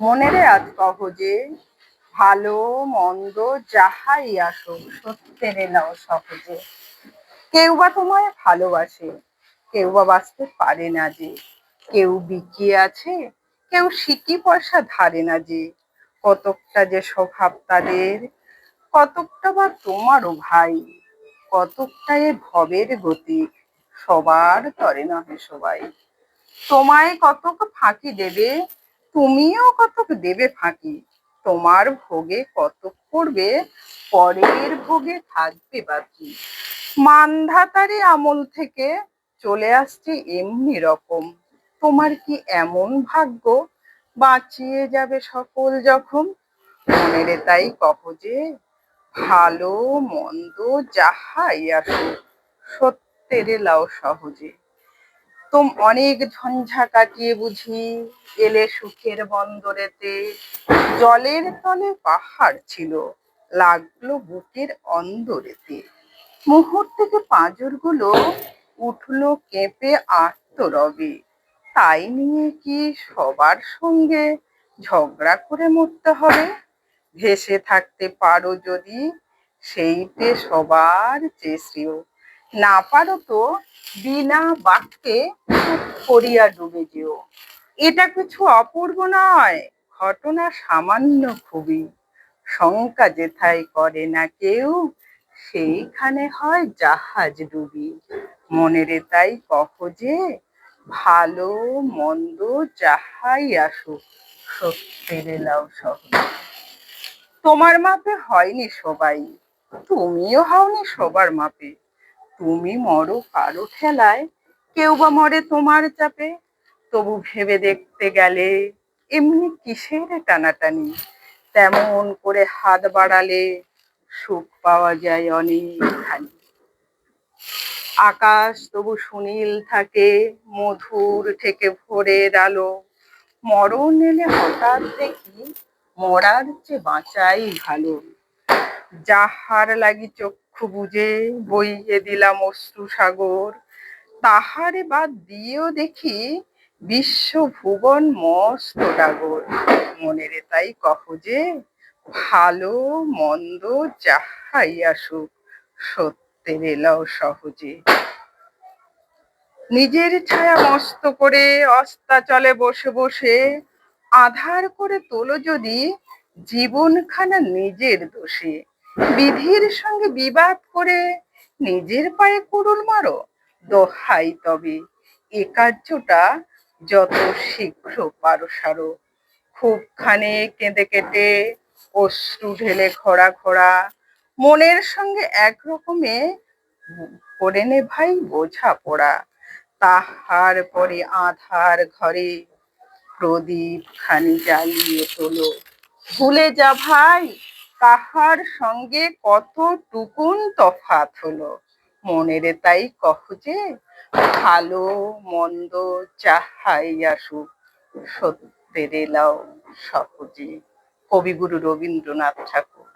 মনেরে আজ কহ যে, ভালো মন্দ যাহাই আসুক সত্যের এলাও সহজে। কেউ বা তোমায় ভালোবাসে, কেউ বা বাঁচতে পারে না যে। কেউ বিকিয়ে আছে, কেউ সিকি পয়সা ধারে না যে। কতকটা যে স্বভাব তাদের, কতকটা বা তোমারও ভাই, কতকটা এ ভবের গতি। সবার তরে নহে সবাই। তোমায় কতক ফাঁকি দেবে, তুমিও কতক দেবে ফাঁকি। তোমার ভোগে কতক করবে পরের ভোগে থাকবে বাকি। মান্ধাতারি আমল থেকে চলে আসছে এমনি রকম। তোমার কি এমন ভাগ্য? বাঁচিয়ে যাবে সকল যখন মনেরে তাই কহ যে, ভালো মন্দ যাহাই আসুক, সত্যের লাও সহজে। তোম অনেক ঝঞ্ঝা কাটিয়ে বুঝি এলে সুখের বন্দরেতে। জলের তলে পাহাড় ছিল, লাগল বুকের অন্দরেতে। মুহূর্তে পাঁজরগুলো উঠল কেঁপে আত্মরবে। তাই নিয়ে কি সবার সঙ্গে ঝগড়া করে মরতে হবে? ভেসে থাকতে পারো যদি, সেইটে সবার চেয়েও না পারো তো বিনা বাক্যে করিয়া ডুবে যেও। এটা কিছু অপূর্ব নয়, ঘটনা সামান্য খুবই। শঙ্কা যেথায় করে না কেউ, সেইখানে হয় জাহাজ ডুবি। মনেরে তাই কহ যে, ভালো মন্দ যাহাই আসুক সত্যের এলাও সহজ। তোমার মাপে হয়নি সবাই, তুমিও হওনি সবার মাপে। তুমি মরো কারও ঠেলায়, কেউ বা মরে তোমার চাপে। তবু ভেবে দেখতে গেলে এমনি কিসের টানাটানি? তেমন করে হাত বাড়ালে সুখ পাওয়া যায় অনেকখানি। আকাশ তবু সুনীল থাকে, মধুর থেকে ভোরের আলো। মরণ এলে হঠাৎ দেখি মরার চেয়ে বাঁচাই ভালো। যাহার লাগি বুঝে বইয়ে দিলাম অশ্রু সাগর তাহারে বাদ দিয়েও দেখি বিশ্ব ভুবন মস্ত ডাগর। মনেরে তাই কহ যে, ভালো মন্দ যাহাই আসুক, সত্যের এলাও সহজে। নিজের ছায়া মস্ত করে অস্তাচলে বসে বসে, আধার করে তোলো যদি জীবনখানা নিজের দোষে। বিধির সঙ্গে বিবাদ করে নিজের পায়ে কুড়ুল মারো। দোহাই তবে, এ কার্যটা যত শীঘ্র পারো সারো। খুব খানে কেঁদে কেটে অশ্রু ঢেলে খরা খরা মনের সঙ্গে একরকমে করে নে ভাই বোঝা পড়া তাহার পরে আধার ঘরে প্রদীপ খানি জ্বালিয়ে তোলো। ভুলে যা ভাই তাহার সঙ্গে কত টুকুন তফাত হলো? মনের তাই কহ যে, ভালো মন্দ চাহাই আসুক, সত্যের এলাও সহজে। কবিগুরু রবীন্দ্রনাথ ঠাকুর।